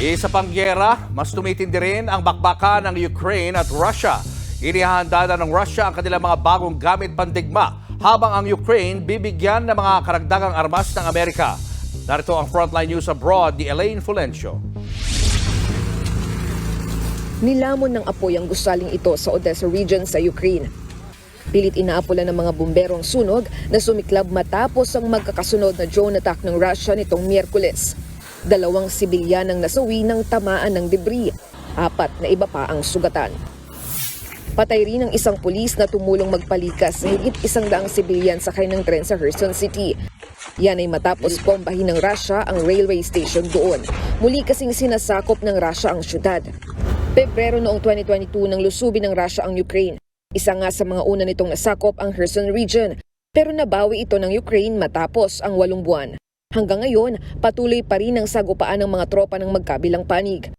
Isa pang gyera, mas tumitindi rin ang bakbakan ng Ukraine at Russia. Inihahanda na ng Russia ang kanilang mga bagong gamit pandigma habang ang Ukraine bibigyan ng mga karagdagang armas ng Amerika. Narito ang Frontline News Abroad ni Elaine Fulencio. Nilamon ng apoy ang gusaling ito sa Odessa region sa Ukraine. Pilit inaapola ng mga bumberong sunog na sumiklab matapos ang magkakasunod na drone attack ng Russia nitong Miyerkules. Dalawang sibilyan ang nasawi ng tamaan ng debris. Apat na iba pa ang sugatan. Patay rin ang isang pulis na tumulong magpalikas sa higit isang daang sibilyan sakay ng tren sa Kherson City. Yan ay matapos bombahin ng Russia ang railway station doon. Muli kasing sinasakop ng Russia ang syudad. Pebrero noong 2022 nang lusubin ng Russia ang Ukraine. Isa nga sa mga una nitong nasakop ang Kherson region. Pero nabawi ito ng Ukraine matapos ang walong buwan. Hanggang ngayon, patuloy pa rin ang sagupaan ng mga tropa ng magkabilang panig.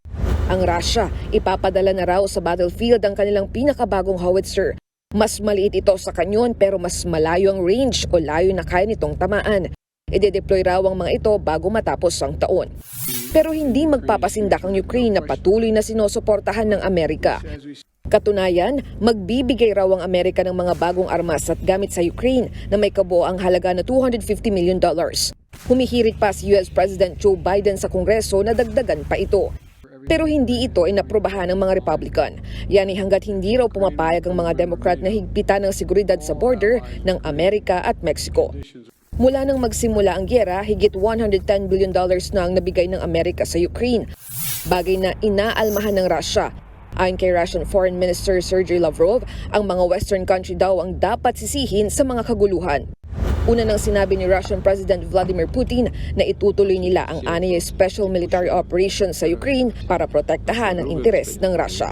Ang Russia, ipapadala na raw sa battlefield ang kanilang pinakabagong howitzer. Mas maliit ito sa kanyon pero mas malayo ang range o layo na kaya nitong tamaan. Ide-deploy raw ang mga ito bago matapos ang taon. Pero hindi magpapasindak ang Ukraine na patuloy na sinusuportahan ng Amerika. Katunayan, magbibigay raw ang Amerika ng mga bagong armas at gamit sa Ukraine na may kabuo ang halaga na 250 million dollars. Humihirit pa si US President Joe Biden sa Kongreso na dagdagan pa ito. Pero hindi ito inaprobahan ng mga Republican. Yani hanggat hindi raw pumapayag ang mga Democrat na higpitan ng seguridad sa border ng Amerika at Mexico. Mula nang magsimula ang gyera, higit 110 billion dollars na ang nabigay ng Amerika sa Ukraine. Bagay na inaalmahan ng Russia. Ayon kay Russian Foreign Minister Sergey Lavrov, ang mga Western country daw ang dapat sisihin sa mga kaguluhan. Una nang sinabi ni Russian President Vladimir Putin na itutuloy nila ang anay special military operation sa Ukraine para protektahan ang interes ng Russia.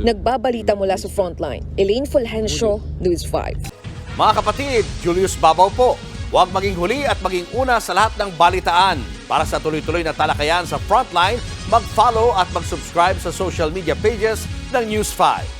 Nagbabalita mula sa frontline, Elaine Fulgencio, News 5. Mga kapatid, Julius Babaw po. Huwag maging huli at maging una sa lahat ng balitaan. Para sa tuloy-tuloy na talakayan sa Frontline, mag-follow at mag-subscribe sa social media pages ng News 5.